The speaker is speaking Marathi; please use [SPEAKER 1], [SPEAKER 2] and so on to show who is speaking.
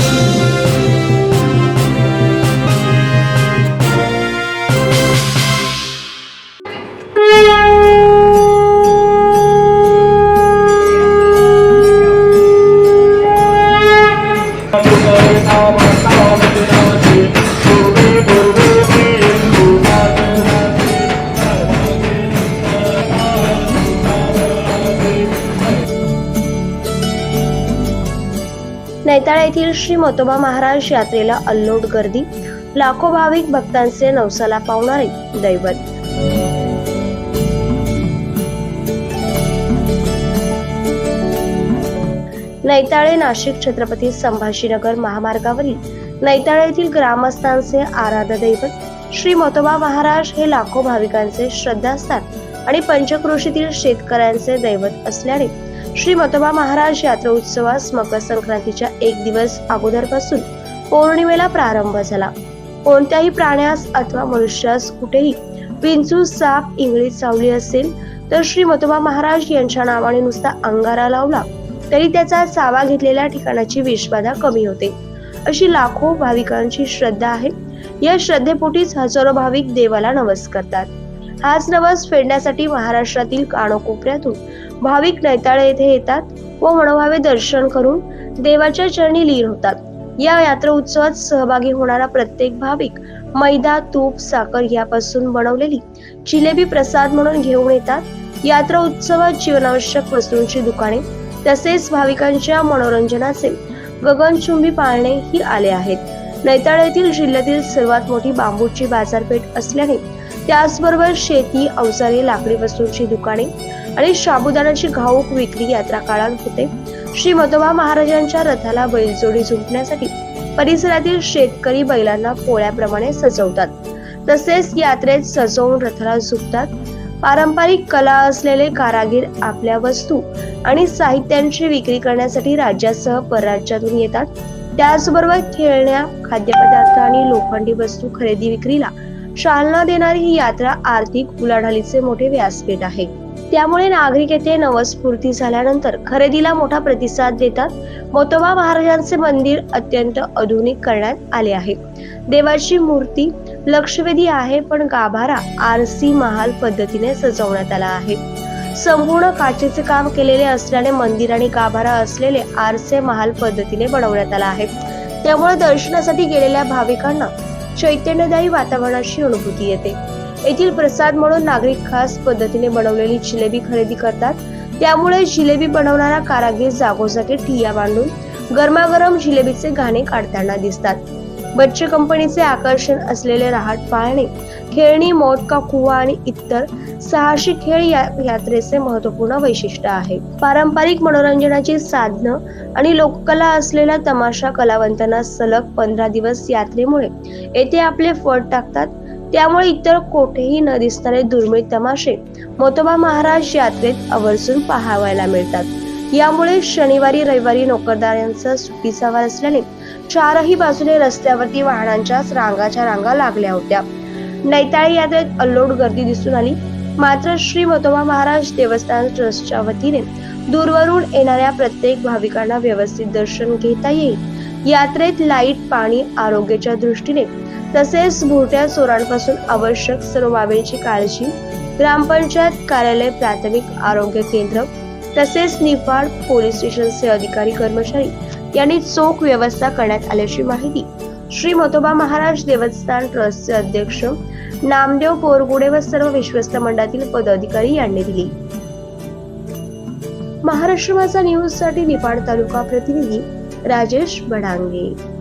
[SPEAKER 1] Thank you. नैताळा येथील श्री मतोबा महाराज यात्रेला अल्लोट गर्दी. लाखो भाविक भक्तांचे नवसाला पावणारे दैवत. नैताळे नाशिक छत्रपती संभाजीनगर महामार्गावरील नैताळे येथील ग्रामस्थांचे आराध दैवत. श्री मतोबा महाराज हे लाखो भाविकांचे श्रद्धास्थान आणि पंचक्रोशीतील शेतकऱ्यांचे दैवत असल्याने श्री मतोबा महाराज यात्रा उत्सवास मकर संक्रांतीच्या एक दिवस अगोदरपासून पौर्णिमेला प्रारंभ झाला. कोणत्याही प्राण्यास अथवा मनुष्यास कुठेही विंचू साप इंगळी चावली असेल तर श्री मतोबा महाराज यांच्या नावाने नुसता अंगारा लावला तरी त्याचा चावा घेतलेल्या ठिकाणाची विषबाधा कमी होते. अशी लाखो भाविकांची श्रद्धा आहे. या श्रद्धेपोटीच हजारो भाविक देवाला नवस करतात. हाच नवस फेडण्यासाठी महाराष्ट्रातील कानोकोपऱ्यातून भाविक नैताळे येथे येतात व मनोभावे दर्शन करून देवाच्या चरणी लीन होतात. या यात्रा उत्सवात सहभागी होणारा प्रत्येक भाविक मैदा तूप साखर यापासून बनवलेली जिलेबी प्रसाद म्हणून घेऊन येतात. यात्रा उत्सवात जीवनावश्यक वस्तूंची दुकाने तसेच भाविकांच्या मनोरंजनाचे गगनचुंबी पाळणे ही आले आहेत. नैताळ येथील जिल्ह्यातील सर्वात मोठी बांबूची बाजारपेठ असल्याने त्याचबरोबर शेती अवजारे लाकडी वस्तूंची दुकाने आणि साबुदाण्याची घाऊक विक्री यात्रा काळात होते. श्री मतोबा महाराजांच्या रथाला बैलजोडी झुंपण्यासाठी परिसरातील शेतकरी बैलांना पोळ्याप्रमाणे सजवतात. तसेच यात्रेत सजवून रथाला झुकतात. पारंपरिक कला असलेले कारागीर आपल्या वस्तू आणि साहित्यांची विक्री करण्यासाठी राज्यासह परराज्यातून येतात. त्याचबरोबर खेळण्या खाद्यपदार्थ आणि लोखंडी वस्तू खरेदी विक्रीला चालना देणारी ही यात्रा आर्थिक उलाढालीचे मोठे व्यासपीठ आहे. त्यामुळे नागरिक येथे नवस्फूर्ती झाल्यानंतर खरेदीला मोठा प्रतिसाद देतात. मोतोबा महाराजांचे मंदिर अत्यंत आधुनिक करण्यात आले आहे. देवाची मूर्ती लक्षवेधी आहे पण गाभारा आरसी महाल पद्धतीने सजवण्यात आला आहे. संपूर्ण काचेचे काम केलेले असल्याने मंदिर आणि गाभारा असलेले आरसे महाल पद्धतीने बनवण्यात आला आहे. त्यामुळे दर्शनासाठी गेलेल्या भाविकांना चैतन्यदायी वातावरणाची अनुभूती येते. येथील प्रसाद म्हणून नागरिक खास पद्धतीने बनवलेली जिलेबी खरेदी करतात. त्यामुळे जिलेबी बनवणारा कारागीर जागोजागी ठिया बांधून गरमागरम जिलेबीचे गाणे काढताना दिसतात. बच्चे कंपनीचे आकर्षण असलेले राहट पाळणे खेळणी मौत का कुवा आणि इतर साहसी खेळ या यात्रेचे महत्त्वपूर्ण वैशिष्ट्य आहे. पारंपरिक मनोरंजनाची साधनं आणि लोककला असलेल्या तमाशा कलावंतांना सलग पंधरा दिवस यात्रेमुळे येथे आपले फट टाकतात. त्यामुळे इतर कोठेही न दिसणारे दुर्मिळ तमाशे मोतोबा महाराज यात्रेत आवर्जून पाहावयाला मिळतात. यामुळे शनिवारी रविवारी नोकरदारांचा सुट्टीचा वार असल्याने चारही बाजूने रस्त्यावरती वाहनांच्याच रांगाच्या रांगा लागल्या होत्या. नैताळी यात्रेत अल्लोड गर्दी दिसून आली. मात्र श्री मतोबा महाराज देवस्थान ट्रस्टच्या वतीने दूरवरून येणाऱ्या प्रत्येक भाविकांना व्यवस्थित दर्शन घेता येईल. यात्रेत लाइट पाणी आरोग्याच्या दृष्टीने तसेच मोठ्या चोरांपासून आवश्यक सर्व बाबींची काळजी ग्रामपंचायत कार्यालय प्राथमिक आरोग्य केंद्र तसेच निफाड पोलीस स्टेशनचे अधिकारी कर्मचारी यांनी चोख व्यवस्था करण्यात आल्याची माहिती श्री मतोबा महाराज देवस्थान ट्रस्टचे अध्यक्ष नामदेव पोरगुडे व सर्व विश्वस्त मंडळातील पदाधिकारी यांनी दिली. महाराष्ट्र माझा न्यूजसाठी निफाड तालुका प्रतिनिधी राजेश बडांगे.